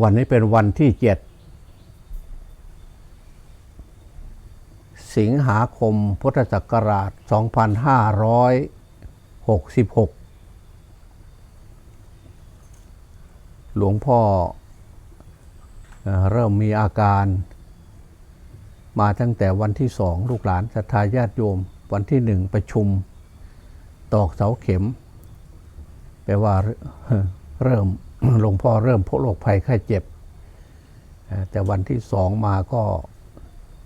วันนี้เป็นวันที่เจ็ดสิงหาคมพุทธศักราช 2566 หลวงพ่อเริ่มมีอาการ มาตั้งแต่วันที่สองลูกหลานศรัทธาญาติโยม วันที่หนึ่งประชุม ตอกเสาเข็ม แปลว่าเริ่ม หลวงพ่อเริ่มพบโรคภัยไข้เจ็บ แต่วันที่สองมาก็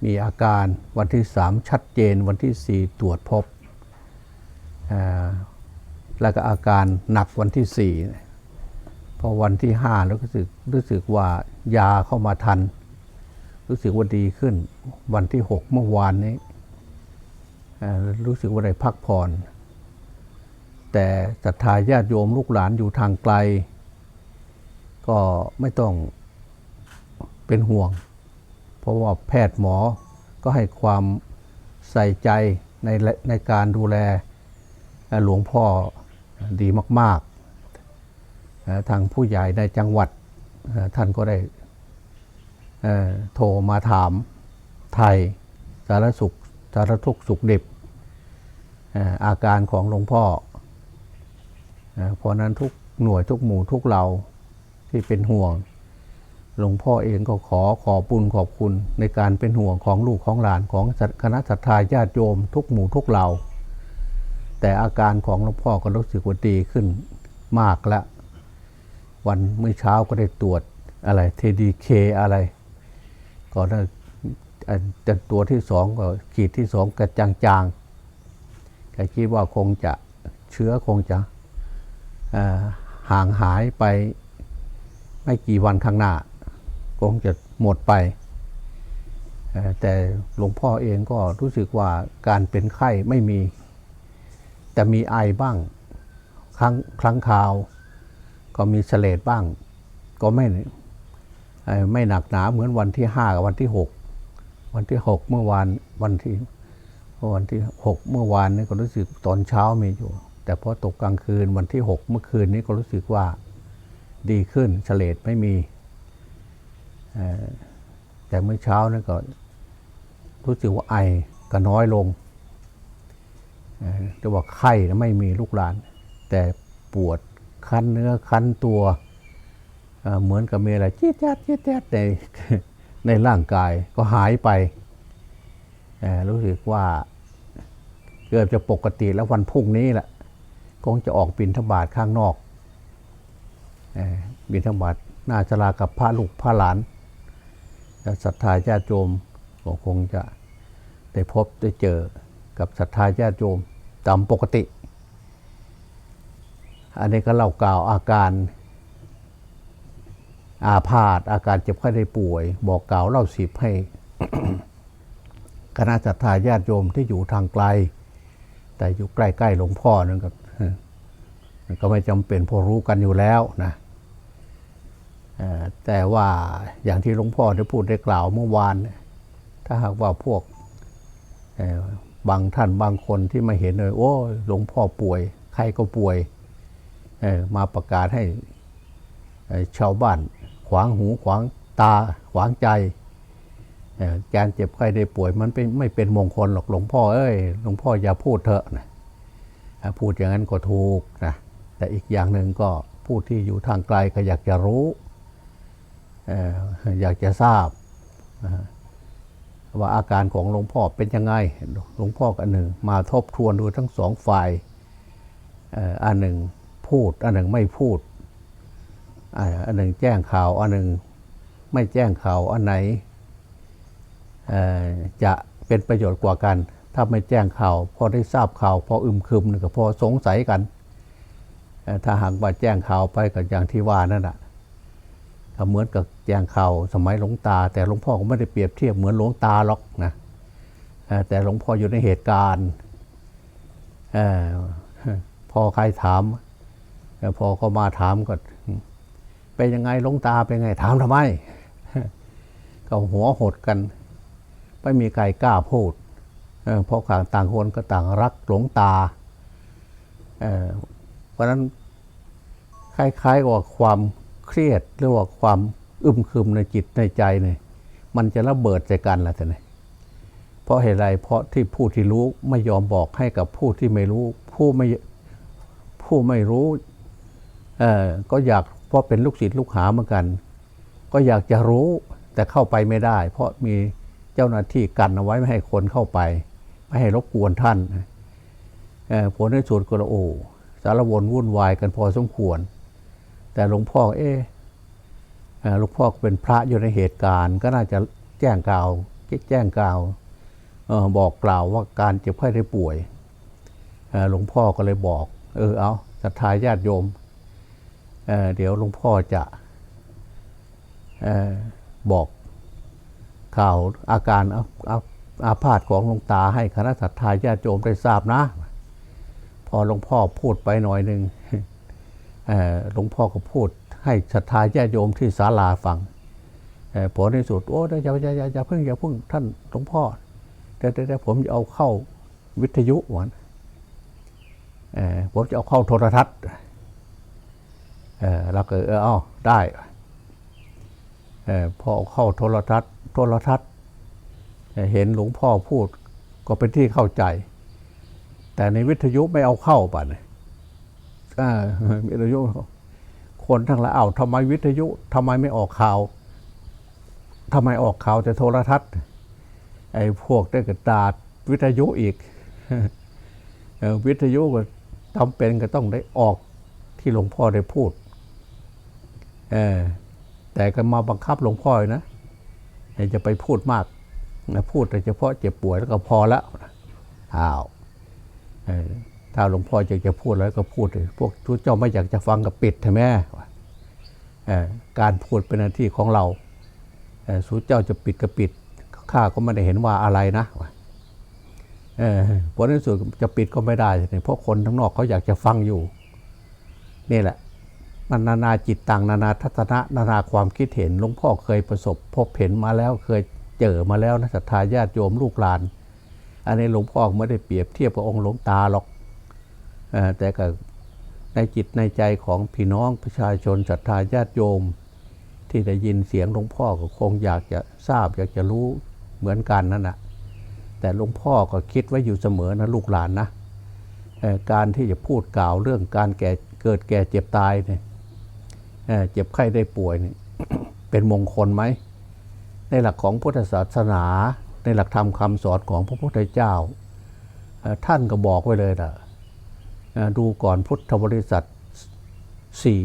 มีอาการวันที่สามชัดเจนวันที่สี่ตรวจพบ แล้วก็อาการหนักวันที่สี่พอวันที่ห้าแล้วรู้สึกรู้สึกว่ายาเข้ามาทัน รู้สึกว่าดีขึ้น วันที่หกเมื่อวานนี้รู้สึกว่าได้พักผ่อน แต่ศรัทธาญาติโยมลูกหลานอยู่ทางไกล ก็ไม่ต้องเป็นห่วง เพราะว่าแพทย์หมอก็ให้ความใส่ใจในในการดูแลหลวงพ่อดีมาก ๆ ทางผู้ใหญ่ในจังหวัดท่านก็ได้โทรมาถามไทยสารสุขสารทุกสุขดิบอาการของหลวงพ่อเอ่อเพราะนั้นทุกหน่วยทุกหมู่ทุกเรา ที่เป็นห่วง หลวงพ่อเองก็ขอขอบบุญขอบคุณในการเป็นห่วงของลูกของหลานของคณะศรัทธาญาติโยมทุกหมู่ทุกเหล่า แต่อาการของหลวงพ่อก็รู้สึกว่าดีขึ้นมากแล้ววันเมื่อเช้าก็ได้ตรวจอะไร TDK อะไรก็ได้เอ่อแต่ตัวที่สองก็ขีดที่สองกระจางๆก็คิดว่าคงจะเชื้อคงจะห่างหายไป ไม่กี่วันข้างหน้าคงจะหมดไป แต่หลวงพ่อเองก็รู้สึกว่าการเป็นไข้ไม่มี แต่มีไอบ้าง ครั้งครั้งคราว ก็มีเสลดบ้าง ก็ไม่ไม่หนักหนาเหมือนวันที่ห้ากับวันที่หกวันที่หกเมื่อวานวันที่วันที่หกเมื่อวานนี่ก็รู้สึกตอนเช้ามีอยู่ แต่พอตกกลางคืนวันที่หกเมื่อคืนนี้ก็รู้สึกว่า ดีขึ้นเฉลดไม่มี แต่เมื่อเช้านี่ก็รู้สึกว่าไอก็น้อยลงเอ่อแต่ว่าไข้นะไม่มีลูกหลาน แต่ปวดคันเนื้อคันตัวเเหมือนกับมีอะไรจี๊ดจ๊าดจี๊ดจ๊าดในในร่างกายก็หายไป รู้สึกว่าเกือบจะปกติแล้ววันพรุ่งนี้แหละคงจะออกบินทบาทข้างนอก บินทบาทหน้าจลากับพระลูกพระหลานและศรัทธาญาติโยมก็คงจะได้พบได้เจอกับศรัทธาญาติโยมตามปกติ อันนี้ก็เล่ากล่าวอาการอาพาธอาการเจ็บไข้ได้ป่วย บอกกล่าวเล่าสิบให้คณะศรัทธาญาติโยมที่อยู่ทางไกล แต่อยู่ใกล้ๆหลวงพ่อนั่นก็มันก็ไม่จำเป็นเพอรู้กันอยู่แล้วนะ แต่ว่าอย่างที่หลวงพ่อได้พูดได้กล่าวเมื่อวานเนี่ยถ้าหากว่าพวกบางท่านบางคนที่มาเห็นเลยโอ้หลวงพ่อป่วย ใครก็ป่วยมาประกาศให้ชาวบ้านขวางหูขวางตาขวางใจการเจ็บไข้ได้ป่วยมันเป็นไม่เป็นมงคลหรอกหลวงพ่อเอ้ยหลวงพ่ออย่าพูดเถอะนะพูดอย่างนั้นก็ถูกนะแต่อีกอย่างหนึ่งก็ผู้ที่อยู่ทางไกลก็อยากจะรู้ อยากจะทราบว่าอาการของหลวงพ่อเป็นยังไง หลวงพ่อกันหนึ่ง มาทบทวนดูทั้งสองฝ่ายอันหนึ่งพูด อันหนึ่งไม่พูด อันหนึ่งแจ้งข่าว อันหนึ่งไม่แจ้งข่าว อันไหนจะเป็นประโยชน์กว่ากัน ถ้าไม่แจ้งข่าว พอได้ทราบข่าว พออึมครึมก็พอสงสัยกัน ถ้าหากว่าแจ้งข่าวไปกับอย่างที่ว่านั่นแหะ เหมือนกับแจ้งข่าวสมัยหลวงตา แต่หลวงพ่อก็ไม่ได้เปรียบเทียบเหมือนหลวงตาหรอกนะแต่หลวงพ่ออยู่ในเหตุการณ์พอใครถาม พอเขามาถามก็เป็นยังไงหลวงตาเป็นไงถามทำไมก็หัวหดกัน ไม่มีใครกล้าพูดเพราะต่างต่างคนก็ต่างรักหลวงตาเพราะนั้นคล้ายๆกับความ เครียดหรือว่าความอึมครึมในจิตในใจเนี่ยมันจะระเบิดใส่กันละท่านนี่เพราะเหตุไรเพราะที่ผู้ที่รู้ไม่ยอมบอกให้กับผู้ที่ไม่รู้ ผู้ไม่ผู้ไม่รู้เอ่อก็อยากเพราะเป็นลูกศิษย์ลูกหาเหมือนกัน ก็อยากจะรู้แต่เข้าไปไม่ได้ เพราะมีเจ้าหน้าที่กันเอาไว้ไม่ให้คนเข้าไป ไม่ให้รบกวนท่านเอ่อผลในสุดก็ละโอ้สารวนวุ่นวายกันพอสมควร แต่หลวงพ่อเอ๊ะเอ่อหลวงพ่อเป็นพระอยู่ในเหตุการณ์ ก็น่าจะแจ้งกล่าวแจ้งกล่าวออบอกกล่าวว่าการเจ็บไข้ได้ป่วยหลวงพ่อก็เลยบอก เออเอาศรัทธาญาติโยมเเดี๋ยวหลวงพ่อจะออบอกข่าวอาการอาอาอาพาธของหลวงตาให้คณะศรัทธาญาติโยมได้ทราบนะ พอหลวงพ่อพูดไปหน่อยหนึ่ง หลวงพ่อก็พูดให้ศรัทธาญาติโยมที่ศาลาฟังเอ่อผลในสุดโอ้อย่าอย่าอย่าอย่าเพิ่งอย่าเพิ่งท่านหลวงพ่อแต่แต่ผมจะเอาเข้าวิทยุวันผมจะเอาเข้าโทรทัศน์เออแล้วก็เออเอาได้เออพอเอาเข้าโทรทัศน์โทรทัศน์เห็นหลวงพ่อพูดก็เป็นที่เข้าใจ แต่ในวิทยุไม่เอาเข้าป่ะเนี่ย วิทยุคนทั้งหลายเอาทำไมวิทยุทำไมไม่ออกข่าวทำไมออกข่าวแต่โทรทัศน์ไอ้พวกได้กระดาษวิทยุอีกวิทยุก็จำเป็นก็ต้องได้ออกที่หลวงพ่อได้พูดแต่ก็มาบังคับหลวงพ่อนะจะไปพูดมากนะพูดแต่เฉพาะเจ็บป่วยแล้วก็พอแล้วอ้าว ถ้าหลวงพ่ออยากจะพูดแล้วก็พูดเลยพวกทุกเจ้าไม่อยากจะฟังก็ปิดใช่ไหมการพูดเป็นหน้าที่ของเราเอ่อสู้เจ้าจะปิดก็ปิดข้าก็ไม่ได้เห็นว่าอะไรนะผลในสุดจะปิดก็ไม่ได้เพราะคนทั้งนอกเขาอยากจะฟังอยู่ นี่แหละมันนานาจิตต่างนานาทัศนะนานาความคิดเห็นหลวงพ่อเคยประสบ พบเห็นมาแล้วเคยเจอมาแล้วนะศรัทธาญาติโยมลูกหลาน อันนี้หลวงพ่อไม่ได้เปรียบเทียบกับองค์หลวงตาหรอก แต่ก็ในจิตในใจของพี่น้องประชาชนศรัทธาญาติโยม ที่ได้ยินเสียงหลวงพ่อก็คงอยากจะทราบอยากจะรู้เหมือนกันนั่นแหะแต่หลวงพ่อก็คิดไว้อยู่เสมอนะลูกหลานนะการที่จะพูดกล่าวเรื่องการแก่เกิดแก่เจ็บตายเนี่ยเจ็บไข้ได้ป่วยเนี่ยเป็นมงคลไหมในหลักของพุทธศาสนา ในหลักธรรมคำสอนของพระพุทธเจ้า ท่านก็บอกไว้เลยนะเอ่อ ดูก่อนพุทธบริษัทสี่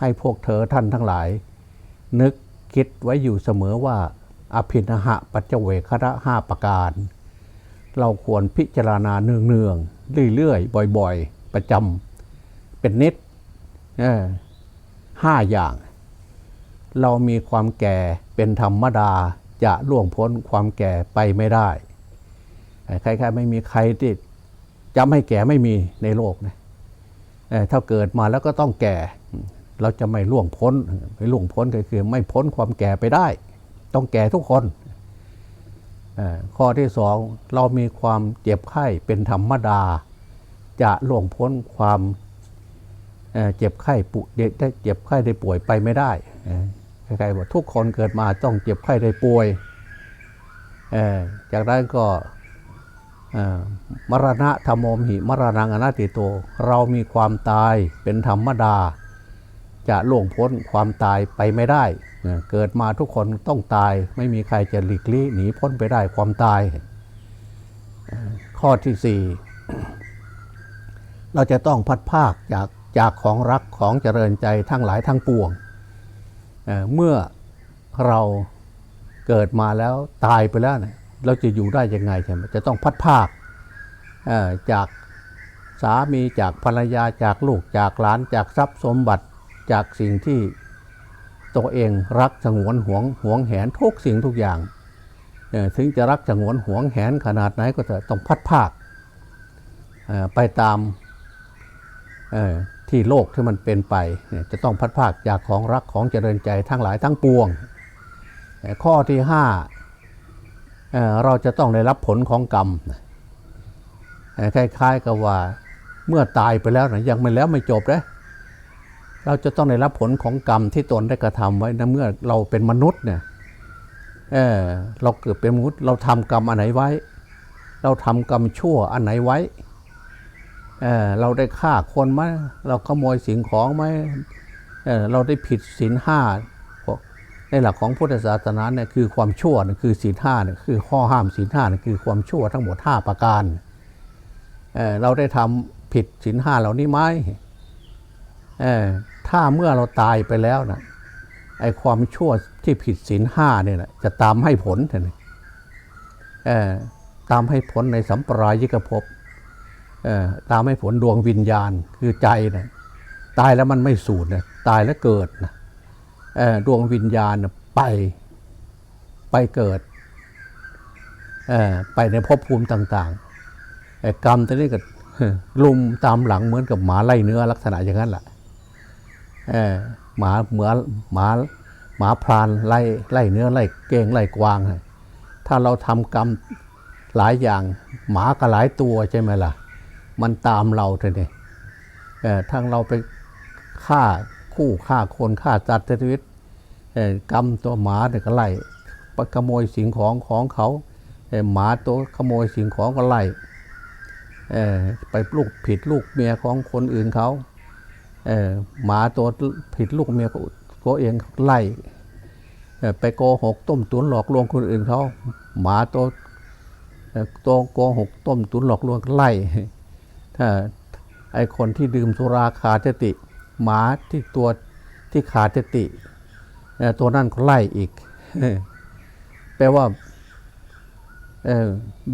ให้พวกเธอท่านทั้งหลาย นึกคิดไว้อยู่เสมอว่า อภินหะปัจเจเวคระห้าประการ เราควรพิจารณาเนืองๆเรื่อยๆ บ่อยๆ ประจำเป็นนิดห้าอย่าง เรามีความแก่เป็นธรรมดาจะล่วงพ้นความแก่ไปไม่ได้ใครๆไม่มีใครที่ จะไม่แก่ไม่มีในโลกนะเอ่อถ้าเกิดมาแล้วก็ต้องแก่ เราจะไม่ล่วงพ้นไม่ล่วงพ้นก็คือไม่พ้นความแก่ไปได้ ต้องแก่ทุกคนข้อที่สองเรามีความเจ็บไข้เป็นธรรมดา จะล่วงพ้นความเเจ็บไข้ปุได้เจ็บไข้ได้ป่วยไปไม่ได้ใครๆบอกทุกคนเกิดมาต้องเจ็บไข้ได้ป่วยจากนั้นก็ มรณะธรรมมหิมรณังอนัตติโต เรามีความตายเป็นธรรมดา จะล่วงพ้นความตายไปไม่ได้ เกิดมาทุกคนต้องตายไม่มีใครจะหลีกลี่หนีพ้นไปได้ความตาย ข้อที่สี่เราจะต้องพัดภาคจากจากของรักของเจริญใจทั้งหลายทั้งปวงเเมื่อเราเกิดมาแล้วตายไปแล้วเนี่ย เราจะอยู่ได้ยังไงใช่ไหมจะต้องพัดภาคจากสามีจากภรรยาจากลูกจากหลานจากทรัพย์สมบัติจากสิ่งที่ตัวเองรักสงวนหวงหวงแหนทุกสิ่งทุกอย่างถึงจะรักสงวนหวงแหนขนาดไหนก็จะต้องพัดภาคไปตามที่โลกที่มันเป็นไปจะต้องพัดภาคจากของรักของเจริญใจทั้งหลายทั้งปวง ข้อที่ห้า เราจะต้องได้รับผลของกรรมคล้ายๆกับว่าเมื่อตายไปแล้วนะยังไม่แล้วไม่จบนะเราจะต้องได้รับผลของกรรมที่ตนได้กระทำไว้นะเมื่อเราเป็นมนุษย์เนี่ยเออเราเกิดเป็นมนุษย์เราทำกรรมอันไหนไว้ เราทำกรรมชั่วอันไหนไว้เออเราได้ฆ่าคนไหมเราขโมยสิ่งของไหมเออเราได้ผิดศีลห้า ในหลักของพุทธศาสนาเนี่ยคือความชั่วคือศีลห้าเนี่ยคือข้อห้ามศีลห้าเนี่ยคือความชั่วทั้งหมดห้าประการเเราได้ทำผิดศีลห้าเหล่านี้ไหมถ้าเมื่อเราตายไปแล้วนะไอ้ความชั่วที่ผิดศีลห้าเนี่ยนะจะตามให้ผลเท่านั้นตามให้ผลในสัมปรายิกภพตามให้ผลดวงวิญญาณคือใจนะตายแล้วมันไม่สูญนะตายแล้วเกิดนะ ดวงวิญญาณไปไปเกิดไปในภพภูมิต่างๆกรรมตัวนี้ก็ลุมตามหลังเหมือนกับหมาไล่เนื้อลักษณะอย่างนั้นแหละหมาเหมือนหมาหมาพรานไล่ไล่เนื้อไล่เก้งไล่กวาง ถ้าเราทำกรรมหลายอย่างหมาก็หลายตัวใช่ไหมล่ะ มันตามเราเถอะเนี่ทั้งเราไปฆ่า คู่ฆ่าคนฆ่าจัดชีวิตกรรมตัวหมาเนี่ยก็ไล่ปขโมยสิ่งของของเขาเหมาตัวขโมยสิ่งของก็ไล่ไปลูกผิดลูกเมียของคนอื่นเขาเหมาตัวผิดลูกเมียตัวเองไล่ไปโกหกต้มตุ๋นหลอกลวงคนอื่นเขาหมาตัวตัวโกหกต้มตุ๋นหลอกลวงไล่ถ้าไอคนที่ดื่มสุราขาดสติ หมาที่ตัวที่ขาดสติตัวนั่นก็ไล่อีก แปลว่า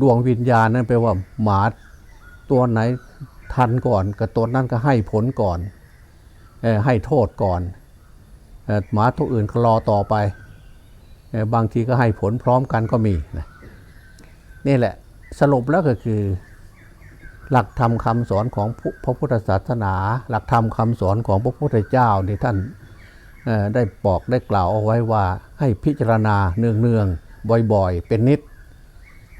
ดวงวิญญาณนั่นแปลว่าหมาตัวไหนทันก่อนกับตัวนั้นก็ให้ผลก่อนอให้โทษก่อนหมาตัวอื่นก็รอต่อไป บางทีก็ให้ผลพร้อมกันก็มีนะนี่แหละสรุปแล้วก็คือ หลักธรรมคำสอนของพระพุทธศาสนา หลักธรรมคำสอนของพระพุทธเจ้านี่ท่านได้บอกได้กล่าวเอาไว้ว่าให้พิจารณาเนืองๆบ่อยๆ เป็นนิด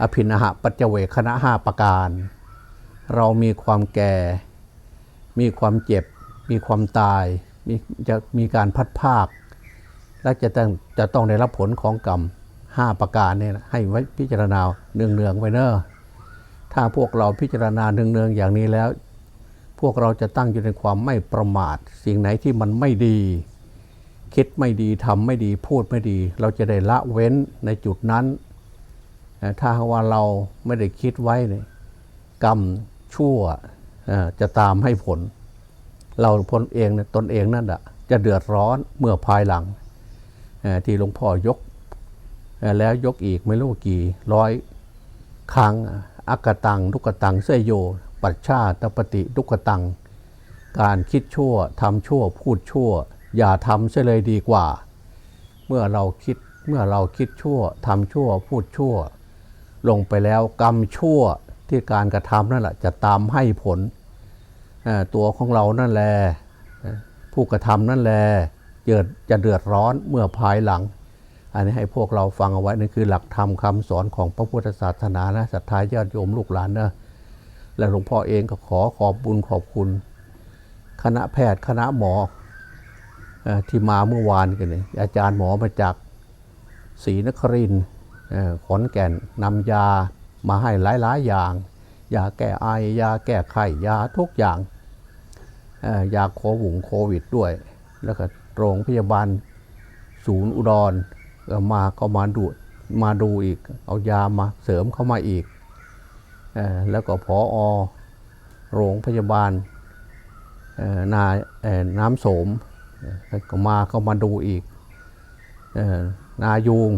อภินหะปัจเจเวคณะห้าประการ เรามีความแก่ มีความเจ็บ มีความตายมีจะมีการพัดภาค และจะต้องจะต้องได้รับผลของกรรมห้าประการเนี่ยให้ไว้พิจารณาเนืองๆไว้เนอะ ถ้าพวกเราพิจารณาเนืองๆอย่างนี้แล้ว พวกเราจะตั้งอยู่ในความไม่ประมาท สิ่งไหนที่มันไม่ดี คิดไม่ดีทำไม่ดีพูดไม่ดี เราจะได้ละเว้นในจุดนั้น ถ้าหากว่าเราไม่ได้คิดไว้เนี่ยกรรมชั่วจะตามให้ผล เราพลเองเนี่ยตนเองนั่นแหะจะเดือดร้อนเมื่อภายหลัง ที่หลวงพ่อยกแล้วยกอีกไม่รู้กี่ร้อยครั้ง อักตังทุกตังเสยโย ปัจชาตปฏิทุกตัง การคิดชั่วทำชั่วพูดชั่ว อย่าทำเสียเลยดีกว่า เมื่อเราคิดเมื่อเราคิดชั่วทำชั่วพูดชั่ว ลงไปแล้วกรรมชั่วที่การกระทำนั่นแหละจะตามให้ผล ตัวของเรานั่นแหละผู้กระทำนั่นแหละเกิดจะเดือดร้อนเมื่อภายหลัง อันนี้ให้พวกเราฟังเอาไว้นั่นคือหลักธรรมคำสอนของพระพุทธศาสนานะศรัทธาญาติโยมลูกหลานนะและหลวงพ่อเองก็ขอขอบบุญขอบคุณ คณะแพทย์คณะหมออที่มาเมื่อวานกันเนี่ยอาจารย์หมอมาจากศรีนครินขอนแก่นนำยามาให้หลายๆอย่าง ยาแก้ไอยาแก้ไขยาทุกอย่างยาโควิดโควิดด้วย แล้วก็โรงพยาบาลศูนย์อุดร มาก็มาดูมาดูอีก เอายามาเสริมเข้ามาอีกอแล้วก็พออโรงพยาบาลนาน้ำโสมก็มาก็มาดูอีกอนายูง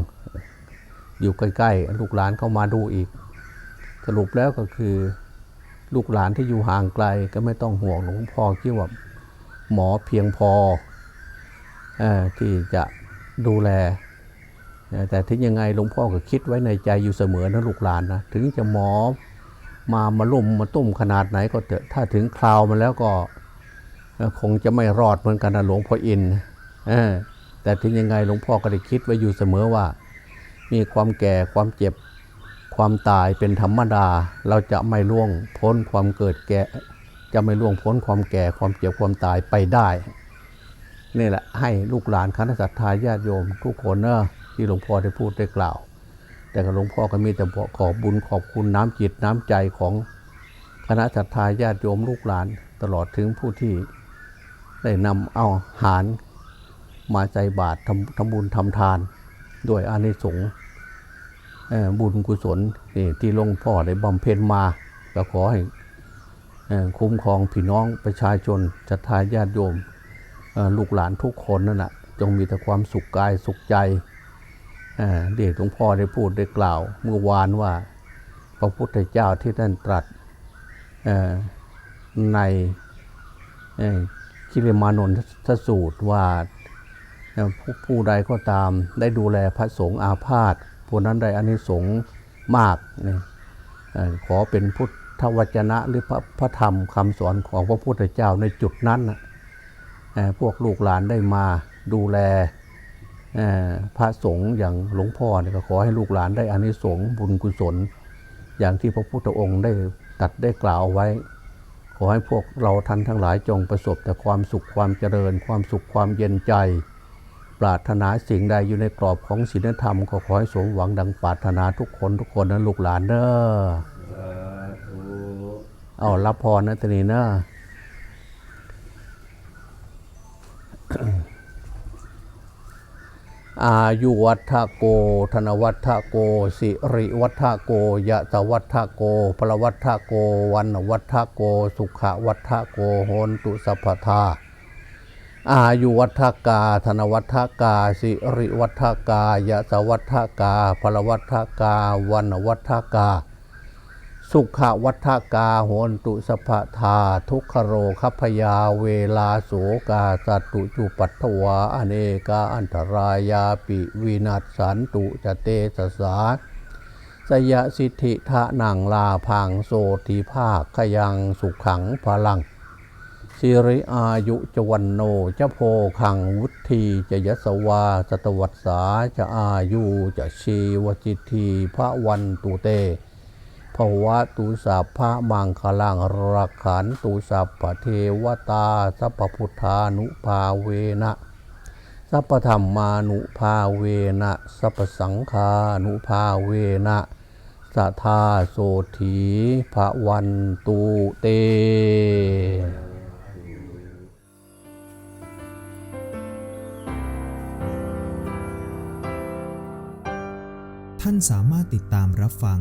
อยู่ใกล้ๆลูกหลานเข้ามาดูอีก สรุปแล้วก็คือลูกหลานที่อยู่ห่างไกลก็ไม่ต้องห่วงหลวงพ่อคิดว่าหมอเพียงพออที่จะดูแล แต่ถึงยังไงหลวงพ่อก็คิดไว้ในใจอยู่เสมอนะลูกหลานนะถึงจะหมอมามาลุ่มมาตุ้มขนาดไหนก็เถอะถ้าถึงคราวมันแล้วก็คงจะไม่รอดเหมือนกันนะหลวงพ่ออินอแต่ถึงยังไงหลวงพ่อก็ได้คิดไว้อยู่เสมอว่า มีความแก่ความเจ็บความตายเป็นธรรมดา เราจะไม่ล่วงพ้นความเกิดแก่จะไม่ล่วงพ้นความแก่ความเจ็บความตายไปได้นี่แหละให้ลูกหลานคณะสัตยาญาติโยมทุกคนเนอะ ที่หลวงพ่อได้พูดได้กล่าว แต่กับหลวงพ่อก็มีแต่ขอบบุญขอบคุณน้ำจิตน้ำใจของคณะศรัทธาญาติโยมลูกหลานตลอดถึงผู้ที่ได้นำเอาหารมาใจบาตรทำทำบุญทำทาน ด้วยอานิสงส์บุญกุศลนี่ที่หลวงพ่อได้บำเพ็ญมาก็ขอให้คุ้มครองพี่น้องประชาชนศรัทธาญาติโยมลูกหลานทุกคนนั่นแหะจงมีแต่ความสุขกายสุขใจ เอ่อเด็กหลวงพ่อได้พูดได้กล่าว เมื่อวานว่า พระพุทธเจ้าที่ท่านตรัสในคิริมานนทสูตรว่าผู้ใดก็ตามได้ดูแลพระสงฆ์อาพาธผู้นั้นได้อานิสงส์มากนี่เอ่อขอเป็นพุทธวจนะหรือพระพระธรรมคำสอนของพระพุทธเจ้าในจุดนั้นพวกลูกหลานได้มาดูแล พระสงฆ์อย่างหลวงพ่อเนี่ยก็ขอให้ลูกหลานได้อานิสงส์บุญกุศล อย่างที่พระพุทธองค์ได้ตรัดได้กล่าวเอาไว้ ขอให้พวกเราท่านทั้งหลายจงประสบแต่ความสุขความเจริญ ความสุขความเย็นใจ ปรารถนาสิ่งใดอยู่ในกรอบของศีลธรรมก็ขอให้สมหวังดังปรารถนาทุกคนทุกคนนะลูกหลานเด้อเอารับพรนะตอนนี้เนอะ อายุวัฒโก ธนวัฒโก สิริวัฒโก ยะตวัฒโกพลวัฒโก วันวัฒโก สุขวัฒโก โหนตุสัพพทา อายุวัฒกา ธนวัฒกา สิริวัฒกา ยะสวัฒกาพลวัฒกา วันวัฒกา สุขวัฏกาโหนตุสพพทาทุกขโรคัพยาเวลาโสกาสัตตุจุปัตถวาอเนกาอันตรายาปิวินัสสันตุจเตสสาสยสิทธิทะนังลาพังโสติภาคขยังสุขขังพลังสิริอายุจวันโนจะโพขังวุธีจะยสวาสตวัสสาจะอายุจะชีวจิตทีพระวันตุเต ภวะตุสัพพะมังคลังรักขันตุสัพพเทวตา สัพพุทธานุภาเวนะ สัพพธรรมานุภาเวนะ สัพพสังฆานุภาเวนะสัทธาโสถีภะวันตุเตท่านสามารถติดตามรับฟัง